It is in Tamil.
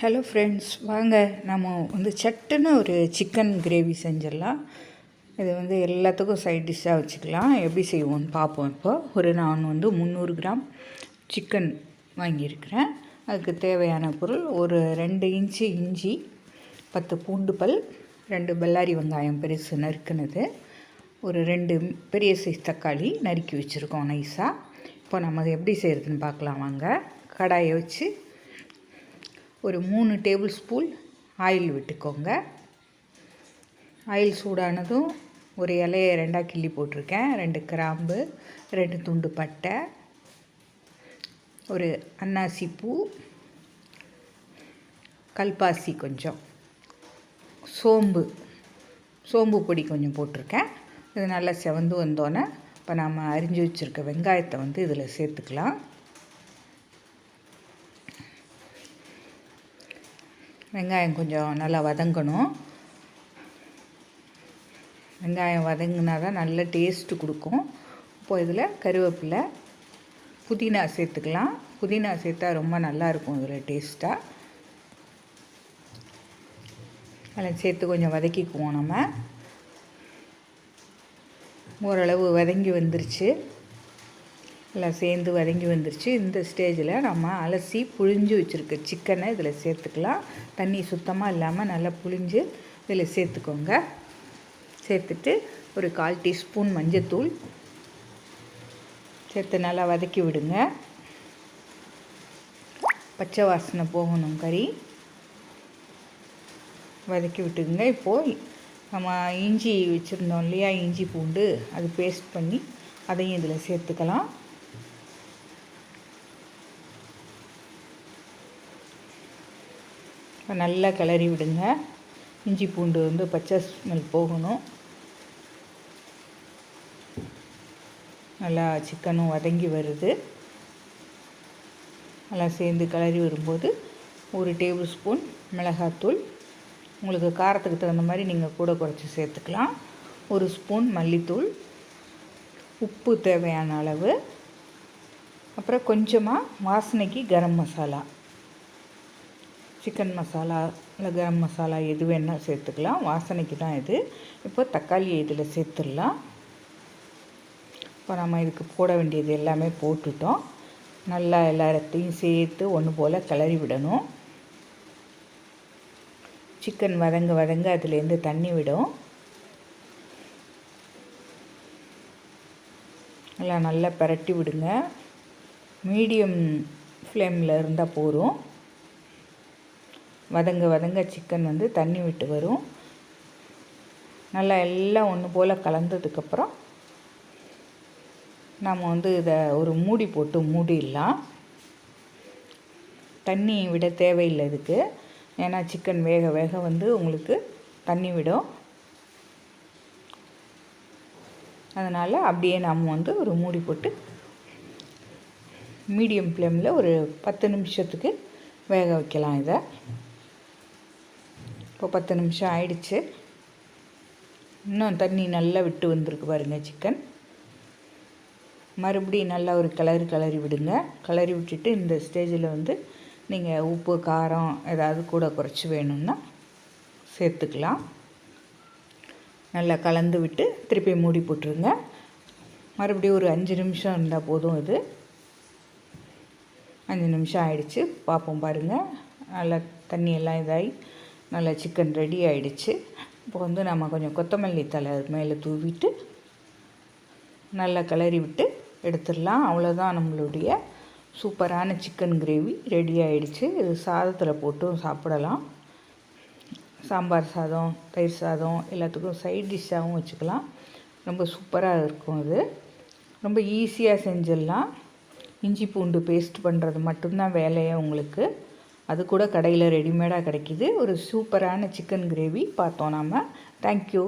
ஹலோ ஃப்ரெண்ட்ஸ் வாங்க நம்ம வந்து சட்டுன்னு ஒரு சிக்கன் கிரேவி செஞ்சிடலாம். இது வந்து எல்லாத்துக்கும் சைட் டிஷ்ஷாக வச்சுக்கலாம். எப்படி செய்வோம்னு பார்ப்போம் இப்போது ஒரு நான் வந்து முந்நூறு கிராம் சிக்கன் வாங்கியிருக்கிறேன். அதுக்கு தேவையான பொருள் ஒரு ரெண்டு இன்ச்சு இஞ்சி பத்து பூண்டு பல் ரெண்டு பெல்லாரி வெங்காயம் பெருசு நறுக்குனது ஒரு ரெண்டு பெரிய சைஸ் தக்காளி நறுக்கி வச்சுருக்கோம் நைஸாக இப்போ நம்ம அதை எப்படி செய்கிறதுன்னு பார்க்கலாம். வாங்க கடாயை வச்சு ஒரு மூணு டேபிள் ஸ்பூன் ஆயில் விட்டுக்கோங்க. ஆயில் சூடானதும் ஒரு இலையை ரெண்டாக கிள்ளி போட்டிருக்கேன். ரெண்டு கிராம்பு ரெண்டு துண்டு பட்டை ஒரு அன்னாசி பூ கல்பாசி கொஞ்சம் சோம்பு சோம்பு பொடி கொஞ்சம் போட்டிருக்கேன். இது நல்லா செவந்து வந்தோன்னே இப்போ நாம் அரிஞ்சு வச்சுருக்க வெங்காயத்தை வந்து இதில் சேர்த்துக்கலாம். வெங்காயம் கொஞ்சம் நல்லா வதங்கணும். வெங்காயம் வதங்கினா தான் நல்ல டேஸ்ட்டு கொடுக்கும். இப்போ இதில் கருவேப்பிலை புதினா சேர்த்துக்கலாம். புதினா சேர்த்தா ரொம்ப நல்லாயிருக்கும் இதில் டேஸ்ட்டாக அதில் சேர்த்து கொஞ்சம் வதக்கிக்குவோம் நம்ம. ஓரளவு வதங்கி வந்துருச்சு. எல்லாம் சேர்ந்து வதங்கி வந்துருச்சு. இந்த ஸ்டேஜில் நம்ம அலசி புழிஞ்சு வச்சுருக்க சிக்கனை இதில் சேர்த்துக்கலாம். தண்ணி சுத்தமாக இல்லாமல் நல்லா புழிஞ்சு இதில் சேர்த்துக்கோங்க. சேர்த்துட்டு ஒரு கால் டீஸ்பூன் மஞ்சத்தூள் சேர்த்து நல்லா வதக்கி விடுங்க. பச்சை வாசனை போகணும் கறி. வதக்கி விட்டுங்க இப்போது நம்ம இஞ்சி வச்சுருந்தோம் இல்லையா? இஞ்சி பூண்டு அது பேஸ்ட் பண்ணி அதையும் இதில் சேர்த்துக்கலாம். நல்லா கிளறி விடுங்க. இஞ்சி பூண்டு வந்து பச்சை ஸ்மெல் போகணும். நல்லா சிக்கனும் வதங்கி வருது. நல்லா சேர்ந்து கிளறி வரும்போது ஒரு டேபிள் ஸ்பூன் மிளகாத்தூள். உங்களுக்கு காரத்துக்கு தகுந்த மாதிரி நீங்கள் கூட குறைச்சி சேர்த்துக்கலாம். ஒரு ஸ்பூன் மல்லித்தூள். உப்பு தேவையான அளவு. அப்புறம் கொஞ்சமாக வாசனைக்கு கரம் மசாலா. சிக்கன் மசாலா இல்லை கரம் மசாலா எது வேணால் சேர்த்துக்கலாம். வாசனைக்கு தான் இது. இப்போ தக்காளி இதில் சேர்த்துடலாம். இப்போ நம்ம இதுக்கு போட வேண்டியது எல்லாமே போட்டுட்டோம். நல்லா எல்லாத்தையும் சேர்த்து ஒன்று போல் கிளறி விடணும். சிக்கன் வதங்க வதங்க அதுலேருந்து தண்ணி விடும். எல்லாம் நல்லா பரட்டி விடுங்க. மீடியம் ஃப்ளேமில் இருந்தால் போதும். வதங்க வதங்க சிக்கன் வந்து தண்ணி விட்டு வரும். நல்லா எல்லாம் ஒன்று போல் கலந்ததுக்கப்புறம் நம்ம வந்து இதை ஒரு மூடி போட்டு மூடிடலாம். தண்ணி விட தேவையில்லை இதுக்கு. ஏன்னா சிக்கன் வேக வேக வந்து உங்களுக்கு தண்ணி விடும். அதனால் அப்படியே நம்ம வந்து ஒரு மூடி போட்டு மீடியம் ஃப்ளேமில் ஒரு பத்து நிமிஷத்துக்கு வேக வைக்கலாம் இதை. இப்போ பத்து நிமிஷம் ஆயிடுச்சு. இன்னும் தண்ணி நல்லா விட்டு வந்திருக்கு பாருங்கள் சிக்கன் மறுபடியும் நல்லா ஒரு கிளறி கிளறி விடுங்க. கிளறி விட்டுட்டு இந்த ஸ்டேஜில் வந்து நீங்கள் உப்பு காரம் ஏதாவது கூட குறைச்சி வேணும்னா சேர்த்துக்கலாம். நல்லா கலந்து விட்டு திருப்பி மூடி போட்டுருங்க. மறுபடியும் ஒரு அஞ்சு நிமிஷம் இருந்தால் போதும் இது. அஞ்சு நிமிஷம் ஆயிடுச்சு. பார்ப்போம் பாருங்கள் நல்லா தண்ணியெல்லாம் இதாகி நல்லா சிக்கன் ரெடி ஆகிடுச்சு இப்போ வந்து நம்ம கொஞ்சம் கொத்தமல்லி தலை மேலே தூவிட்டு நல்லா கிளறி விட்டு எடுத்துடலாம். அவ்வளோதான் நம்மளுடைய சூப்பரான சிக்கன் கிரேவி ரெடி ஆகிடுச்சு இது சாதத்தில் போட்டும் சாப்பிடலாம். சாம்பார் சாதம் தயிர் சாதம் எல்லாத்துக்கும் சைட் டிஷ்ஷாகவும் வச்சுக்கலாம். ரொம்ப சூப்பராக இருக்கும் இது ரொம்ப ஈஸியாக செஞ்சிடலாம். இஞ்சி பூண்டு பேஸ்ட் பண்ணுறது மட்டும்தான் வேலையை உங்களுக்கு. அது கூட கடையில் ரெடிமேடாக கிடைக்கிது. ஒரு சூப்பரான சிக்கன் கிரேவி பார்த்தோம் நாம். தேங்க்யூ